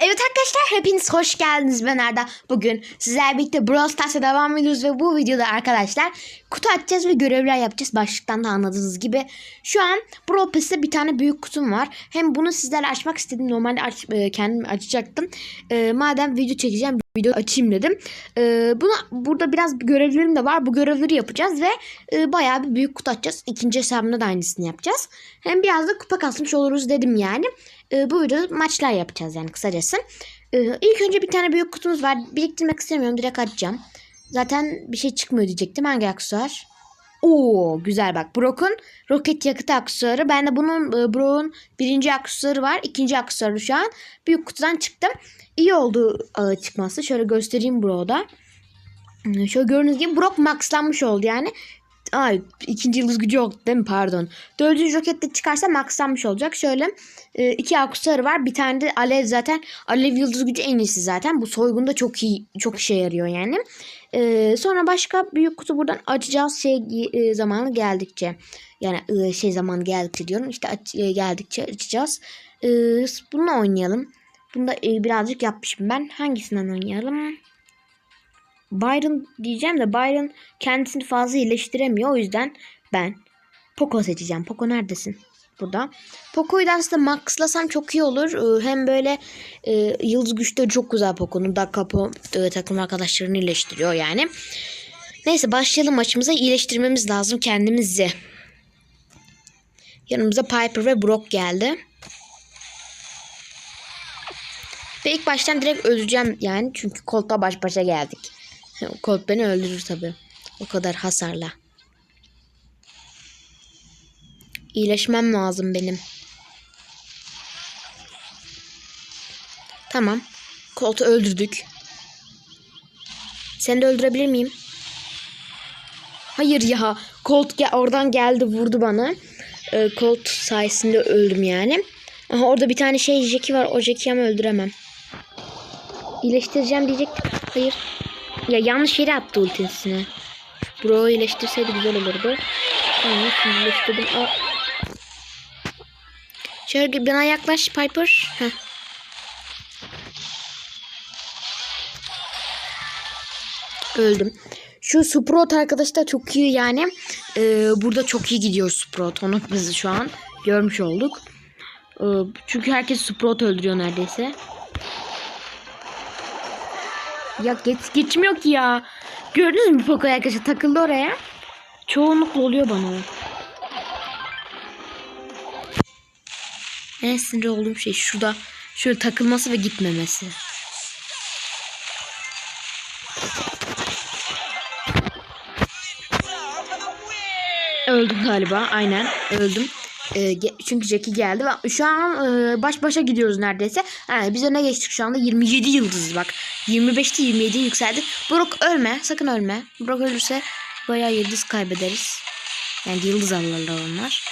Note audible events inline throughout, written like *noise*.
Evet arkadaşlar hepiniz hoş geldiniz ben Arda. Bugün sizlerle birlikte Brawl Stars'a devam ediyoruz ve bu videoda arkadaşlar kutu açacağız ve görevler yapacağız. Başlıktan da anladığınız gibi. Şu an Brawl Pass'te bir tane büyük kutum var. Hem bunu sizlerle açmak istedim. Normalde aç, e, kendim açacaktım. E, madem video çekeceğim video açayım dedim. E, bunu burada biraz görevlerim de var. Bu görevleri yapacağız ve e, bayağı bir büyük kutu açacağız. İkinci hesabımda da aynısını yapacağız. Hem biraz da kupa kasmış oluruz dedim yani. E, bu videoda maçlar yapacağız yani kısacası. E, ilk önce bir tane büyük kutumuz var. Biriktirmek istemiyorum. Direkt açacağım. Zaten bir şey çıkmıyor diyecektim. Hangi aksesuar? Oo güzel bak. Brock'un roket yakıtı aksesuarı. Ben de bunun e, Brock'un birinci aksesuarı var. ikinci aksesuarı şu an. Büyük kutudan çıktım. İyi oldu e, çıkması. Şöyle göstereyim Brock'da. Hmm, Şöyle gördüğünüz gibi Brock maxlanmış oldu yani. Ay ikinci yıldız gücü yok değil mi pardon. Dördüncü rokette çıkarsa maxlanmış olacak. Şöyle e, iki aksesuarı var. Bir tane de alev zaten. Alev yıldız gücü en iyisi zaten. Bu soygunda çok iyi çok işe yarıyor yani. E, sonra başka büyük kutu buradan açacağız şey e, zamanı geldikçe. Yani şey zamanı geldikçe diyorum. İşte aç, geldikçe açacağız. E, oynayalım. Bunda e, birazcık yapmışım ben. Hangisinden oynayalım? Byron diyeceğim de Byron kendisini fazla iyileştiremiyor. O yüzden ben Poco seçeceğim. Poco neredesin? Burada. Poco'yu da aslında maxlasam çok iyi olur. Ee, Hem böyle e, yıldız güçleri çok güzel Poco'nun. Da Capo e, takım arkadaşlarını iyileştiriyor yani. Neyse başlayalım maçımıza. İyileştirmemiz lazım kendimizi. Yanımıza Piper ve Brock geldi. Ve ilk baştan direkt öleceğim yani. Çünkü Colt'la baş başa geldik. Colt beni öldürür tabi. O kadar hasarla. İyileşmem lazım benim. Tamam. Colt'u öldürdük. Seni de öldürebilir miyim? Hayır ya. Colt gel oradan geldi vurdu bana. Ee, Colt sayesinde öldüm yani. Aha orada bir tane şey Jackie var. O Jackie'yi ama öldüremem. İyileştireceğim diyecek. Hayır. Ya yanlış yere attı ultisini. Bro iyileştirseydi güzel olurdu. Aa. Şöyle bana yaklaş Piper. Heh. Öldüm. Şu Sprout arkadaşlar çok iyi yani. Ee, burada çok iyi gidiyor Sprout. Onu biz şu an görmüş olduk. Ee, çünkü herkes Sprout öldürüyor neredeyse. Ya geç, geçmiyor ki ya. Gördünüz mü Poco arkadaşlar takıldı oraya. Çoğunlukla oluyor bana. En sinir olduğum şey şurada şöyle takılması ve gitmemesi. Öldüm galiba. Aynen öldüm. Ee, çünkü Jackie geldi. Şu an e, baş başa gidiyoruz neredeyse. Yani biz öne geçtik şu anda. 27 yıldız bak. 25'te 27'ye yükseldik. Brock ölme. Sakın ölme. Brock ölürse bayağı yıldız kaybederiz. Yani yıldız alırlar onlar.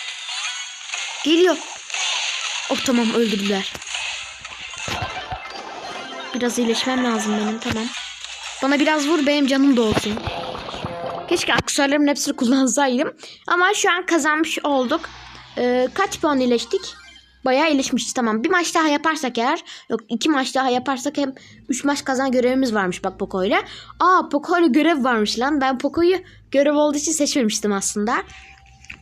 Geliyor. Oh tamam öldürdüler. Biraz iyileşmem lazım benim tamam. Bana biraz vur benim canım da olsun. Keşke aksesuarlarımın hepsini kullansaydım. Ama şu an kazanmış olduk. Ee, kaç puan iyileştik? Bayağı iyileşmişiz tamam. Bir maç daha yaparsak eğer. Yok iki maç daha yaparsak hem üç maç kazan görevimiz varmış bak Poco ile. Aa Poco ile görev varmış lan. Ben Poco'yu görev olduğu için seçmemiştim aslında.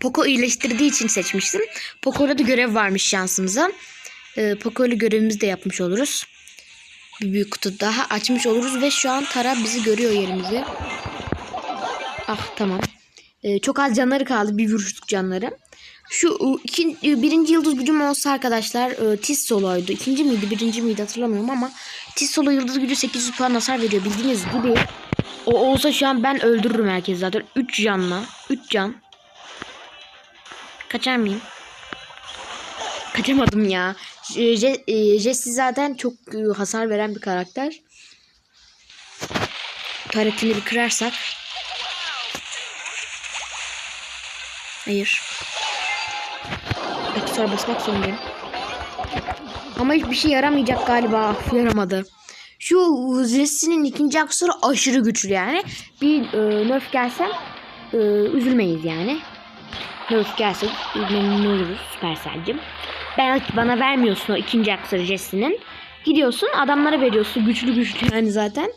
Poco iyileştirdiği için seçmiştim. Poco'da da görev varmış şansımıza. Ee, Poco ile görevimizi de yapmış oluruz. Bir büyük kutu daha açmış oluruz ve şu an Tara bizi görüyor yerimizi. Ah tamam. Ee, çok az canları kaldı. Bir vuruşluk canları. Şu ı, iki, ı, birinci yıldız gücüm olsa arkadaşlar e, Tiz Solo'ydu. İkinci miydi birinci miydi hatırlamıyorum ama Tiz Solo yıldız gücü 800 puan hasar veriyor bildiğiniz gibi. O olsa şu an ben öldürürüm herkes zaten. 3 canla. 3 can. Kaçar mıyım? Kaçamadım ya. E, Jesse zaten çok hasar veren bir karakter. Taretini bir kırarsak. Hayır. Aksesuar basmak zorundayım. Ama hiçbir şey yaramayacak galiba. Yaramadı. Şu Jesse'nin ikinci aksesuarı aşırı güçlü yani. Bir e, nerf gelse e, üzülmeyiz yani. Nerf gelse memnun oluruz Supercell'cim. Belki bana vermiyorsun o ikinci aksesuarı Jesse'nin. Gidiyorsun adamlara veriyorsun. Güçlü güçlü yani zaten.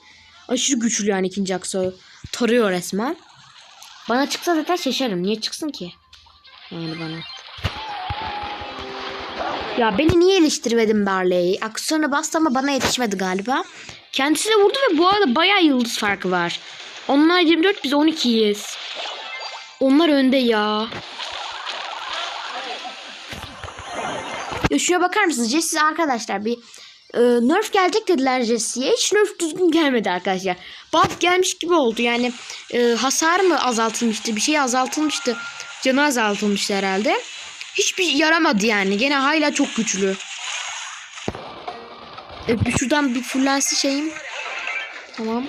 Aşırı güçlü yani ikinci aksa. Tarıyor resmen. Bana çıksa zaten şaşarım. Niye çıksın ki? Yani bana. Ya beni niye eleştirmedin Barley? Aksiyona bastı ama bana yetişmedi galiba. Kendisine vurdu ve bu arada bayağı yıldız farkı var. Onlar 24 biz 12'yiz. Onlar önde ya. Ya şuraya bakar mısınız? Jesse arkadaşlar bir e, nerf gelecek dediler Jesse'ye. Hiç nerf düzgün gelmedi arkadaşlar. Buff gelmiş gibi oldu. Yani e, hasar mı azaltılmıştı? Bir şey azaltılmıştı. Canı azaltılmıştı herhalde. Hiçbir yaramadı yani. Gene hala çok güçlü. E, bir şuradan bir fullensi şeyim. Tamam.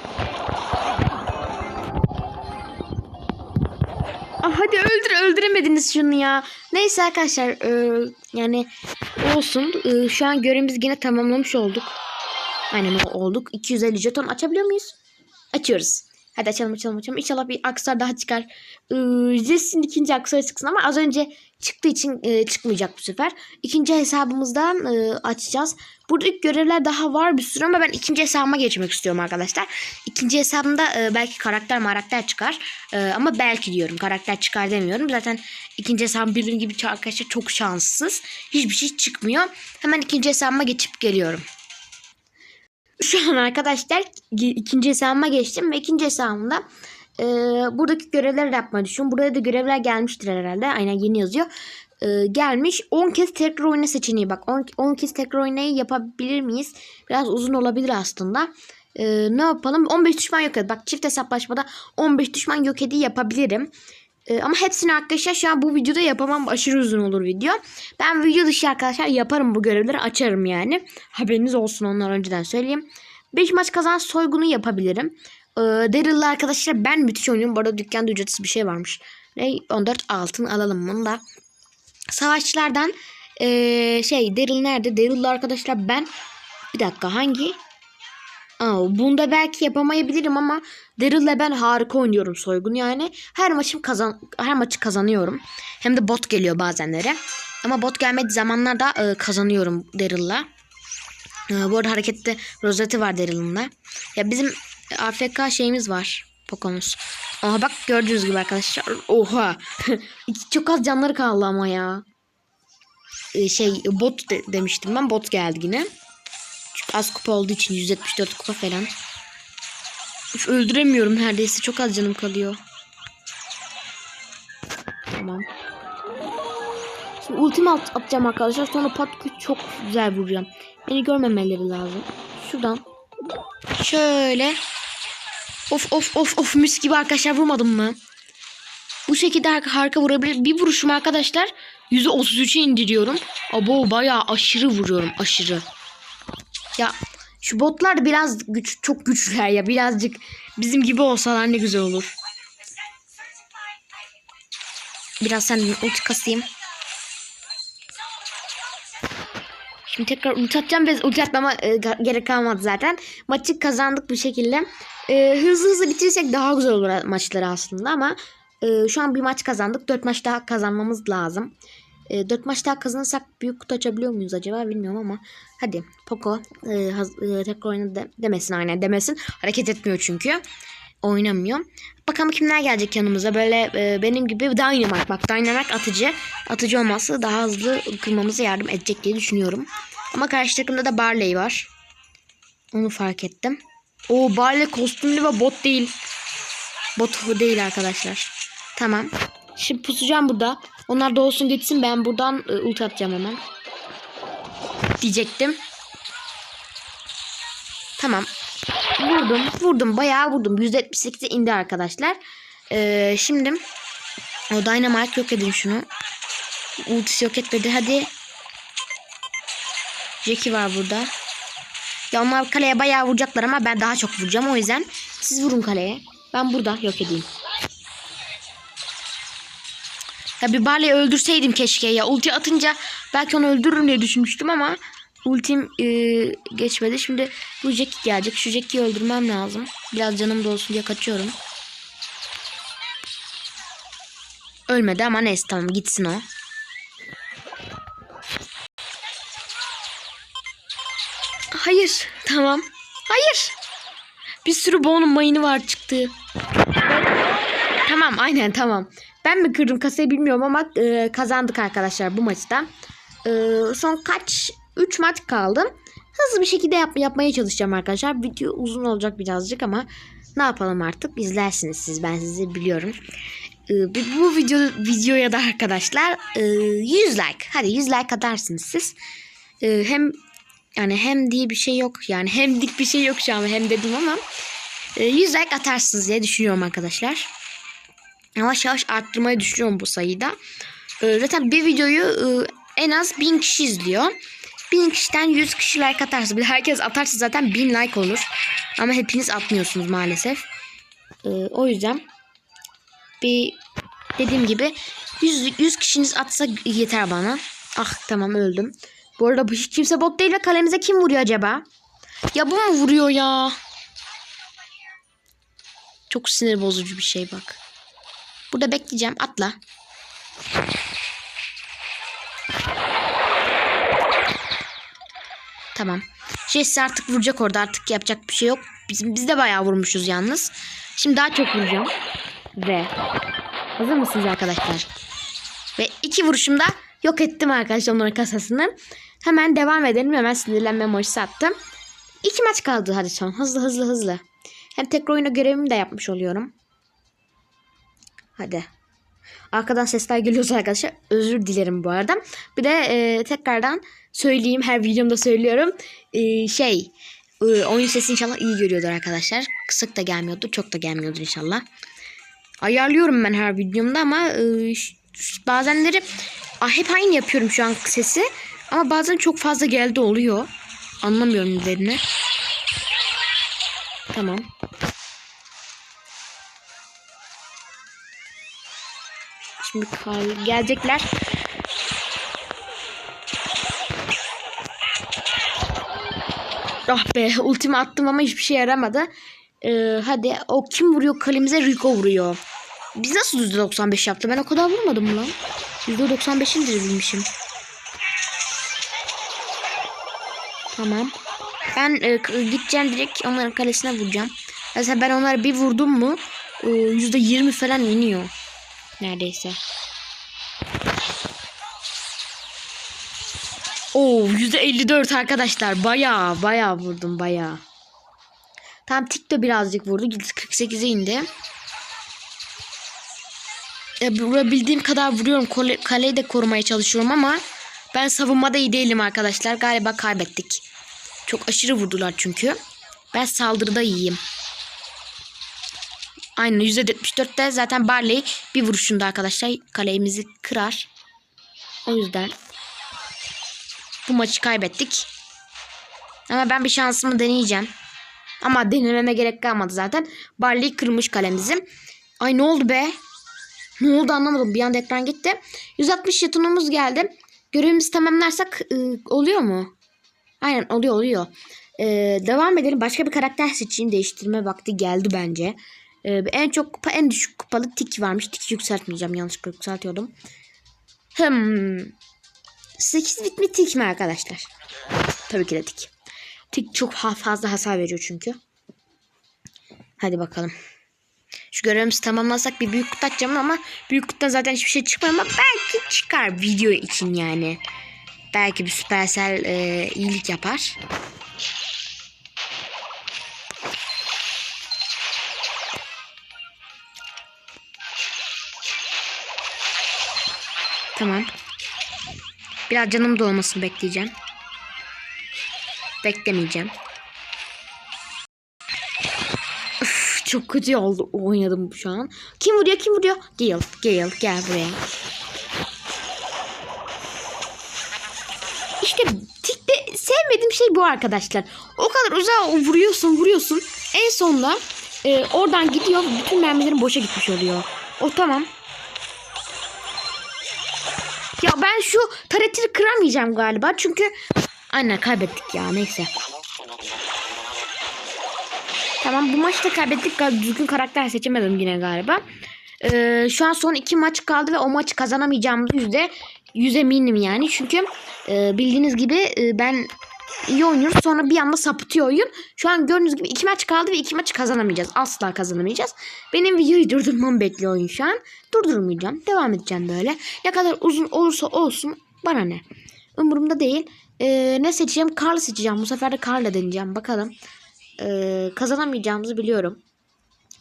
Ah, hadi öldür öldüremediniz şunu ya. Neyse arkadaşlar e, yani olsun. E, şu an görevimizi yine tamamlamış olduk. Aynen olduk. 250 jeton açabiliyor muyuz? Açıyoruz. Hadi açalım açalım açalım. İnşallah bir aksar daha çıkar. Ee, ikinci aksarı çıksın ama az önce çıktığı için e, çıkmayacak bu sefer. İkinci hesabımızdan e, açacağız. Burada görevler daha var bir sürü ama ben ikinci hesabıma geçmek istiyorum arkadaşlar. İkinci hesabımda e, belki karakter marakter çıkar. E, ama belki diyorum karakter çıkar demiyorum. Zaten ikinci hesabım bildiğim gibi arkadaşlar çok şanssız. Hiçbir şey çıkmıyor. Hemen ikinci hesabıma geçip geliyorum. Şu an arkadaşlar ikinci hesabıma geçtim ve ikinci hesabımda e, buradaki görevleri yapmayı düşünüyorum. Buraya da görevler gelmiştir herhalde. Aynen yeni yazıyor. E, gelmiş. 10 kez tekrar oyna seçeneği bak. 10 kez tekrar oynayı yapabilir miyiz? Biraz uzun olabilir aslında. E, ne yapalım? 15 düşman yok ed. Bak çift hesaplaşmada 15 düşman yok edi yapabilirim. Ee, ama hepsini arkadaşlar şu an bu videoda yapamam. Aşırı uzun olur video. Ben video dışı arkadaşlar yaparım bu görevleri. Açarım yani. Haberiniz olsun onlar önceden söyleyeyim. 5 maç kazan soygunu yapabilirim. Ee, Daryl'la arkadaşlar ben müthiş oynuyorum. Bu arada dükkanda ücretsiz bir şey varmış. Ne? 14 altın alalım bunu da. Savaşçılardan ee, şey Daryl nerede? Daryl'la arkadaşlar ben bir dakika hangi? Aa, bunda belki yapamayabilirim ama Daryl'le ben harika oynuyorum soygun yani. Her maçım kazan her maçı kazanıyorum. Hem de bot geliyor bazenlere. Ama bot gelmediği zamanlarda e, kazanıyorum Daryl'la. E, bu arada harekette rozeti var Daryl'ın da. Ya bizim AFK şeyimiz var. Pokomuz. Aha bak gördüğünüz gibi arkadaşlar. Oha. *laughs* Çok az canları kaldı ama ya. E, şey bot de, demiştim ben. Bot geldi yine. Çünkü az kupa olduğu için 174 kupa falan. Üf, öldüremiyorum neredeyse. Çok az canım kalıyor. Tamam. Şimdi ultimi at atacağım arkadaşlar. Sonra pat çok güzel vuracağım. Beni görmemeleri lazım. Şuradan. Şöyle. Of of of of mis gibi arkadaşlar vurmadım mı? Bu şekilde harika vurabilir. Bir vuruşum arkadaşlar %33'e indiriyorum. Abo bayağı aşırı vuruyorum. Aşırı. Ya şu botlar biraz güç çok güçlüler ya. Birazcık bizim gibi olsalar ne güzel olur. Biraz sen ulti kasayım. Şimdi tekrar ulti atacağım. Biz ulti atmama e, gerek kalmadı zaten. Maçı kazandık bu şekilde. E, hızlı hızlı bitirirsek daha güzel olur maçları aslında ama e, şu an bir maç kazandık. Dört maç daha kazanmamız lazım. E, 4 maç daha kazanırsak büyük kutu açabiliyor muyuz acaba bilmiyorum ama hadi Poco e, haz, e, tekrar oyna de, demesin aynen demesin hareket etmiyor çünkü oynamıyor. Bakalım kimler gelecek yanımıza böyle e, benim gibi Dynamite bak Dynamite atıcı atıcı olması daha hızlı kırmamıza yardım edecek diye düşünüyorum. Ama karşı takımda da Barley var. Onu fark ettim. O Barley kostümlü ve bot değil. Bot değil arkadaşlar. Tamam. Şimdi pusacağım burada. Onlar da olsun gitsin ben buradan e, ulti atacağım hemen. Diyecektim. Tamam. Vurdum. Vurdum. Bayağı vurdum. %78'e indi arkadaşlar. Ee, şimdi o Dynamite yok edin şunu. Ultisi yok etmedi. Hadi. Jackie var burada. Ya onlar kaleye bayağı vuracaklar ama ben daha çok vuracağım. O yüzden siz vurun kaleye. Ben burada yok edeyim. Ya bir Barley'i öldürseydim keşke ya. Ulti atınca belki onu öldürürüm diye düşünmüştüm ama ultim e, geçmedi. Şimdi bu Jackie gelecek. Şu Jackie'yi öldürmem lazım. Biraz canım da olsun diye kaçıyorum. Ölmedi ama neyse tamam gitsin o. Hayır. Tamam. Hayır. Bir sürü bonus mayını var çıktı. Tamam aynen tamam. Ben mi kırdım kasayı bilmiyorum ama e, kazandık arkadaşlar bu maçta. E, son kaç? 3 maç kaldı. Hızlı bir şekilde yap, yapmaya çalışacağım arkadaşlar. Video uzun olacak birazcık ama ne yapalım artık izlersiniz siz ben sizi biliyorum. E, bu- video videoya da arkadaşlar e, 100 like. Hadi 100 like atarsınız siz. E, hem yani hem diye bir şey yok. Yani hem dik bir şey yok şu an hem dedim ama e, 100 like atarsınız diye düşünüyorum arkadaşlar. Yavaş yavaş arttırmayı düşünüyorum bu sayıda. Ee, zaten bir videoyu e, en az 1000 kişi izliyor. 1000 kişiden 100 kişi like atarsa bir de herkes atarsa zaten 1000 like olur. Ama hepiniz atmıyorsunuz maalesef. Ee, o yüzden bir dediğim gibi 100, 100 kişiniz atsa yeter bana. Ah tamam öldüm. Bu arada bu hiç kimse bot değil ve kalemize kim vuruyor acaba? Ya bu mu vuruyor ya? Çok sinir bozucu bir şey bak. Burada bekleyeceğim. Atla. Tamam. Jesse artık vuracak orada. Artık yapacak bir şey yok. Bizim, biz de bayağı vurmuşuz yalnız. Şimdi daha çok vuracağım. Ve hazır mısınız arkadaşlar? Ve iki vuruşumda yok ettim arkadaşlar onların kasasını. Hemen devam edelim. Hemen sinirlenme emojisi attım. İki maç kaldı hadi son. Hızlı hızlı hızlı. Hem tekrar oyuna görevimi de yapmış oluyorum. Hadi. Arkadan sesler geliyorsa arkadaşlar özür dilerim bu arada. Bir de e, tekrardan söyleyeyim her videomda söylüyorum. E, şey e, oyun sesi inşallah iyi görüyordur arkadaşlar. Kısık da gelmiyordur çok da gelmiyordur inşallah. Ayarlıyorum ben her videomda ama e, bazenleri ah, hep aynı yapıyorum şu an sesi. Ama bazen çok fazla geldi oluyor. Anlamıyorum nedenini. Tamam. Şimdi gelecekler. Ah be ultimi attım ama hiçbir şey yaramadı. Ee, hadi o kim vuruyor kalemize Rico vuruyor. Biz nasıl %95 yaptı? Ben o kadar vurmadım lan? %95 indirebilmişim. Tamam. Ben e, gideceğim direkt onların kalesine vuracağım. Mesela ben onlara bir vurdum mu e, %20 falan iniyor. Neredeyse. Oo %54 arkadaşlar. Baya baya vurdum baya. Tam tik de birazcık vurdu. 48'e indi. E, vurabildiğim kadar vuruyorum. Kole- Kaleyi de korumaya çalışıyorum ama ben savunmada iyi değilim arkadaşlar. Galiba kaybettik. Çok aşırı vurdular çünkü. Ben saldırıda iyiyim. Aynen %74'te zaten Barley bir vuruşunda arkadaşlar kalemizi kırar. O yüzden bu maçı kaybettik. Ama ben bir şansımı deneyeceğim. Ama denememe gerek kalmadı zaten. Barley kırmış kalemizi. Ay ne oldu be? Ne oldu anlamadım. Bir anda ekran gitti. 160 jetonumuz geldi. Görevimizi tamamlarsak ıı, oluyor mu? Aynen oluyor oluyor. Ee, devam edelim. Başka bir karakter seçeyim. Değiştirme vakti geldi bence. Ee, en çok kupa en düşük kupalı tik varmış. Tik yükseltmeyeceğim. Yanlışlıkla yükseltiyordum. Hmm. 8 bit mi tik mi arkadaşlar? Tabii ki de tik. Tik çok fazla hasar veriyor çünkü. Hadi bakalım. Şu görevimizi tamamlasak bir büyük kutu açacağım ama büyük kutudan zaten hiçbir şey çıkmıyor ama belki çıkar video için yani. Belki bir Supercell e, iyilik yapar. Biraz canım dolmasını bekleyeceğim. Beklemeyeceğim. Üf, çok kötü oldu oynadım şu an. Kim vuruyor kim vuruyor? Gale. Gale gel buraya. İşte tikte sevmediğim şey bu arkadaşlar. O kadar uzağa vuruyorsun vuruyorsun. En sonunda e, oradan gidiyor. Bütün mermilerin boşa gitmiş oluyor. O tamam. Ben şu taretini kıramayacağım galiba. Çünkü aynen kaybettik ya neyse. Tamam bu maçı da kaybettik. Düzgün karakter seçemedim yine galiba. Ee, şu an son iki maç kaldı ve o maçı kazanamayacağımda yüzde yüz eminim yani. Çünkü e, bildiğiniz gibi e, ben iyi oynuyoruz. Sonra bir anda sapıtıyor oyun. Şu an gördüğünüz gibi iki maç kaldı ve iki maçı kazanamayacağız. Asla kazanamayacağız. Benim videoyu durdurmamı bekliyor oyun şu an. Durdurmayacağım. Devam edeceğim böyle. Ne kadar uzun olursa olsun bana ne. Umurumda değil. Ee, ne seçeceğim? Karlı seçeceğim. Bu sefer de Karlı deneyeceğim. Bakalım. Ee, kazanamayacağımızı biliyorum.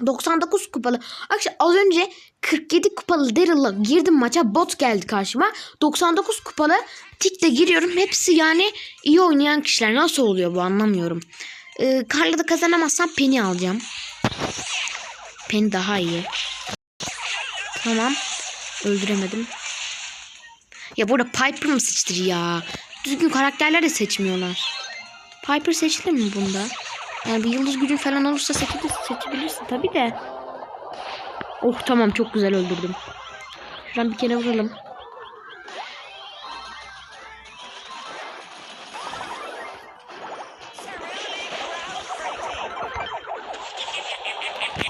99 kupalı. Arkadaşlar az önce 47 kupalı Daryl'la girdim maça. Bot geldi karşıma. 99 kupalı Tik'le giriyorum. Hepsi yani iyi oynayan kişiler. Nasıl oluyor bu anlamıyorum. Ee, Karla da kazanamazsam Penny alacağım. Penny daha iyi. Tamam. Öldüremedim. Ya burada Piper mı seçtir ya? Düzgün karakterler de seçmiyorlar. Piper seçilir mi bunda? Yani bir yıldız gücün falan olursa seçebilirsin, seçebilirsin tabii de. Oh tamam çok güzel öldürdüm. Şuradan bir kere vuralım.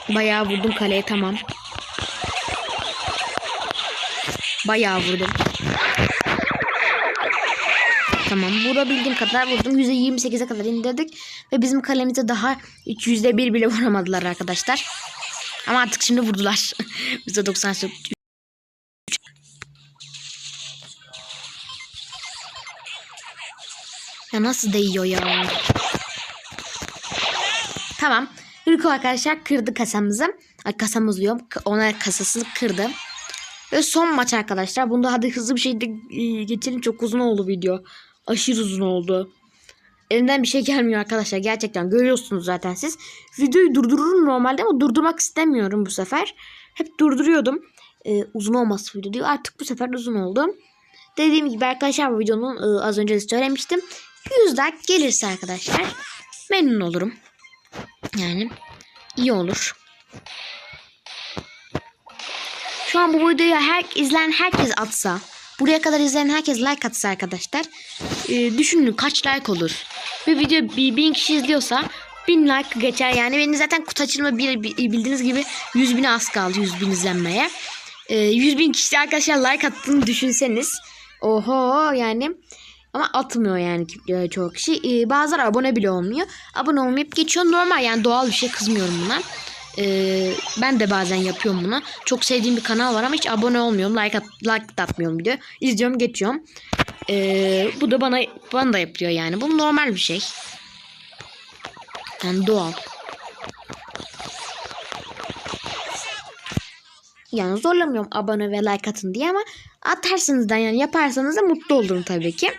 Bayağı vurdum kaleye tamam. Bayağı vurdum. Tamam. Vurabildiğim kadar vurdum. %28'e kadar indirdik. Ve bizim kalemize daha hiç %1 bile vuramadılar arkadaşlar. Ama artık şimdi vurdular. *laughs* %98. Ya nasıl değiyor ya? Tamam. Rico arkadaşlar kırdı kasamızı. Ay kasamız diyorum. Ona kasasını kırdı. Ve son maç arkadaşlar. Bunda hadi hızlı bir şekilde e, geçelim. Çok uzun oldu video. Aşırı uzun oldu. Elimden bir şey gelmiyor arkadaşlar. Gerçekten görüyorsunuz zaten siz. Videoyu durdururum normalde ama durdurmak istemiyorum bu sefer. Hep durduruyordum. Ee, uzun olması video diyor. Artık bu sefer uzun oldu. Dediğim gibi arkadaşlar bu videonun e, az önce de söylemiştim. 100 like gelirse arkadaşlar memnun olurum. Yani iyi olur. Şu an bu videoyu her izleyen herkes atsa, buraya kadar izleyen herkes like atsa arkadaşlar, e, düşünün kaç like olur. Bir video bir bin kişi izliyorsa bin like geçer yani. Benim zaten kutu açılma bir, bildiğiniz gibi 100 bine az kaldı 100 bin izlenmeye. E, 100 bin kişi arkadaşlar like attığını düşünseniz. Oho yani. Ama atmıyor yani e, çoğu kişi. E, bazıları abone bile olmuyor. Abone olmayıp geçiyor. Normal yani doğal bir şey kızmıyorum buna. Ee, ben de bazen yapıyorum bunu. Çok sevdiğim bir kanal var ama hiç abone olmuyorum. Like, at, like atmıyorum video. İzliyorum geçiyorum. Ee, bu da bana bana da yapıyor yani. Bu normal bir şey. Yani doğal. Yani zorlamıyorum abone ve like atın diye ama atarsınız da yani yaparsanız da mutlu olurum tabii ki.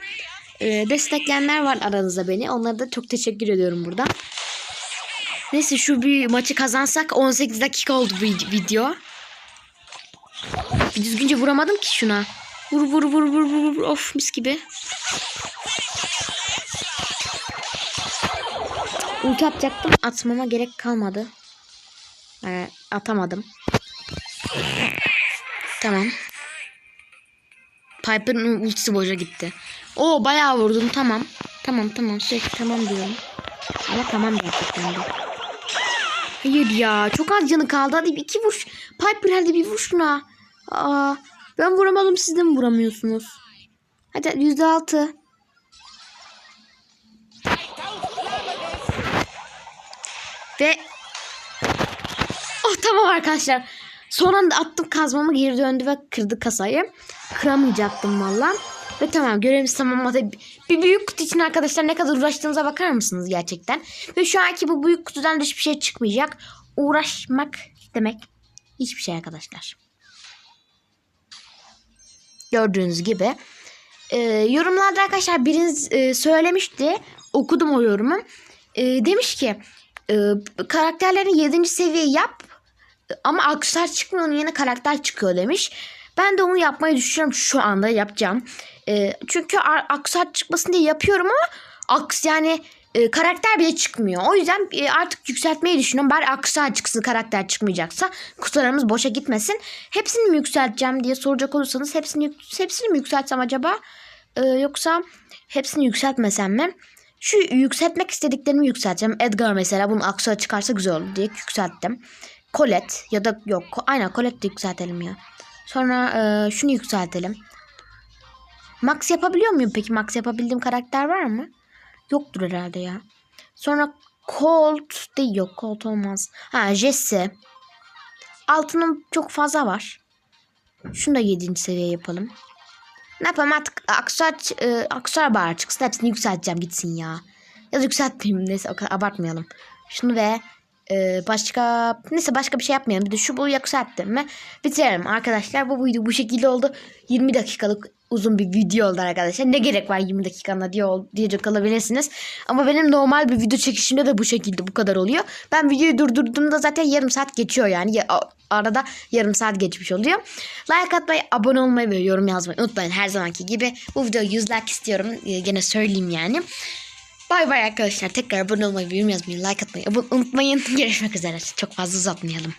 Ee, destekleyenler var aranızda beni. Onlara da çok teşekkür ediyorum burada. Neyse şu bir maçı kazansak 18 dakika oldu bu video. Bir düzgünce vuramadım ki şuna. Vur vur vur vur vur vur. Of mis gibi. Ulti atacaktım. Atmama gerek kalmadı. Ee, atamadım. Tamam. Piper'ın ultisi boşa gitti. Oo bayağı vurdum tamam. Tamam tamam sürekli tamam diyorum. Ama tamam gerçekten de. Hayır ya çok az canı kaldı. Hadi iki vuruş. Piper hadi bir vur şuna. Aa, ben vuramadım siz de mi vuramıyorsunuz? Hadi yüzde altı. Ve Oh tamam arkadaşlar. Son anda attım kazmamı geri döndü ve kırdı kasayı. Kıramayacaktım valla. Ve tamam görevimiz tamamladı. Bir büyük kutu için arkadaşlar ne kadar uğraştığımıza bakar mısınız gerçekten? Ve şu anki bu büyük kutudan da hiçbir şey çıkmayacak. Uğraşmak demek hiçbir şey arkadaşlar. Gördüğünüz gibi. Ee, yorumlarda arkadaşlar biriniz e, söylemişti. Okudum o yorumu. Ee, demiş ki e, karakterlerin 7. seviye yap ama aksesuar çıkmıyor onun yerine karakter çıkıyor demiş. Ben de onu yapmayı düşünüyorum şu anda yapacağım. Ee, çünkü a- aksesuar çıkmasın diye yapıyorum ama aks yani e, karakter bile çıkmıyor. O yüzden e, artık yükseltmeyi düşünüyorum. Bari aksesuar çıksın karakter çıkmayacaksa kutularımız boşa gitmesin. Hepsini mi yükselteceğim diye soracak olursanız hepsini hepsini mi yükseltsem acaba? Ee, yoksa hepsini yükseltmesem mi? Şu yükseltmek istediklerimi yükselteceğim. Edgar mesela bunun aksesuarı çıkarsa güzel olur diye yükselttim. Colette ya da yok aynen Colette de yükseltelim ya. Sonra e, şunu yükseltelim. Max yapabiliyor muyum peki? Max yapabildiğim karakter var mı? Yoktur herhalde ya. Sonra Colt değil yok Colt olmaz. Ha Jesse. Altının çok fazla var. Şunu da 7. seviye yapalım. Ne yapalım artık aksesuar, e, aksesuar bari çıksın. Hepsini yükselteceğim gitsin ya. Ya da yükseltmeyeyim neyse o kadar abartmayalım. Şunu ve e, başka neyse başka bir şey yapmayalım. Bir de şu bu yükselttim mi bitirelim arkadaşlar. Bu video bu şekilde oldu. 20 dakikalık uzun bir video oldu arkadaşlar. Ne gerek var 20 dakikana diye diyecek olabilirsiniz. Ama benim normal bir video çekişimde de bu şekilde bu kadar oluyor. Ben videoyu durdurduğumda zaten yarım saat geçiyor yani. Ya- arada yarım saat geçmiş oluyor. Like atmayı, abone olmayı ve yorum yazmayı unutmayın her zamanki gibi. Bu videoyu 100 like istiyorum. Ee, gene söyleyeyim yani. Bay bay arkadaşlar. Tekrar abone olmayı, yorum yazmayı, like atmayı unutmayın. Görüşmek üzere. Çok fazla uzatmayalım.